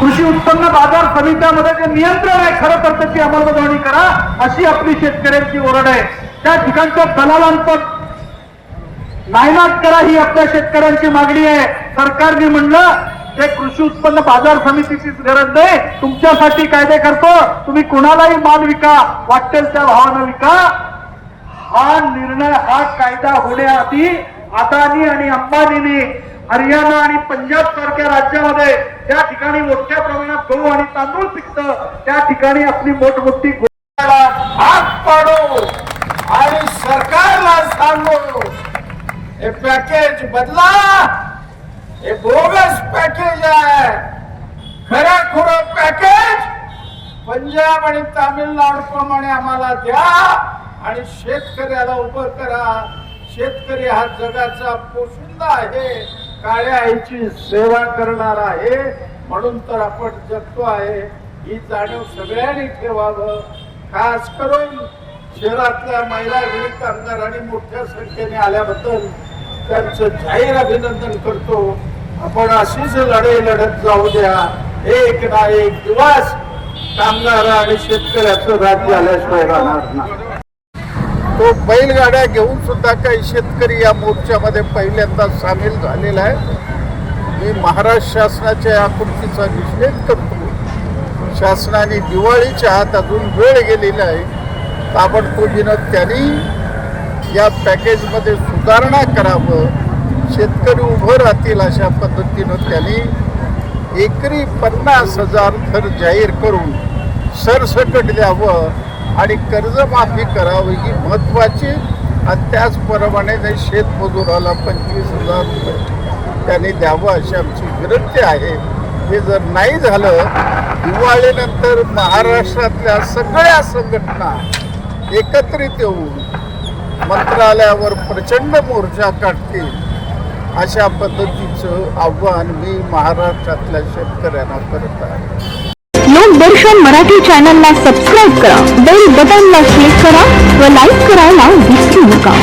कृषी उत्पन्न बाजार समित्यामध्ये जे नियंत्रण आहे खरं तर त्याची अंमलबजावणी करा अशी आपली शेतकऱ्यांची ओरड आहे. त्या ठिकाणच्या दलालांचं नायनाट करा ही आपल्या शेतकऱ्यांची मागणी आहे. सरकारने म्हणलं ते कृषी उत्पन्न बाजार समितीचीच गरज नाही. तुमच्यासाठी कायदे करतो. तुम्ही कुणालाही माल विका वाटेल त्या भावानं विका. हा निर्णय हा कायदा होण्याआधी अदानी आणि अंबानीने हरियाणा आणि पंजाब सारख्या राज्यामध्ये त्या ठिकाणी मोठ्या प्रमाणात गहू आणि तांदूळ पिकतं त्या ठिकाणी आपली मोठमोठी हात पाडो आणि सरकारला सांगो हे पॅकेज बदला. हे बोगस पॅकेज आहे खऱ्या खुरं पॅकेज पंजाब आणि तामिळनाडू प्रमाणे आम्हाला द्या आणि शेतकऱ्याला उभं करा. शेतकरी हा जगाचा पोशिंदा आहे काळ्या आईची सेवा करणार आहे म्हणून तर आपण जगतो आहे. ही जाणीव सगळ्यांनी ठेवावं. खास करून शहरातल्या महिला विविध कामगारांनी मोठ्या संख्येने आल्याबद्दल त्यांचं जाहीर अभिनंदन करतो. आपण अशीच लढाई लढत जाऊ द्या. एक ना एक दिवस कामगार आणि शेतकऱ्याचं राज्य आल्याशिवाय राहणार नाही तो बैलगाड्या घेऊन सुद्धा काही शेतकरी या मोर्चामध्ये पहिल्यांदा सामील झालेला आहे. मी महाराष्ट्र शासनाच्या या कृतीचा निषेध करतो. शासनाने दिवाळीच्या आत अजून वेळ गेलेला आहे. ताबडतोबीनं त्यांनी या पॅकेजमध्ये सुधारणा करावं. शेतकरी उभं राहतील अशा पद्धतीनं त्यांनी एकरी पन्नास हजार थर जाहीर करून सरसकट द्यावं आणि कर्जमाफी करावी ही महत्त्वाची आणि त्याचप्रमाणे जे शेतमजुराला पंचवीस हजार रुपये त्यांनी द्यावं अशी आमची विनंती आहे. हे जर नाही झालं दिवाळीनंतर महाराष्ट्रातल्या सगळ्या संघटना एकत्रित येऊन मंत्रालयावर प्रचंड मोर्चा काढतील. अशा पद्धतीचं आव्हान मी महाराष्ट्रातल्या शेतकऱ्यांना करत आहे. लोकदर्शन मराठी चॅनलला सबस्क्राईब करा बेल बटनला क्लिक करा व लाईक करायला विसरू नका.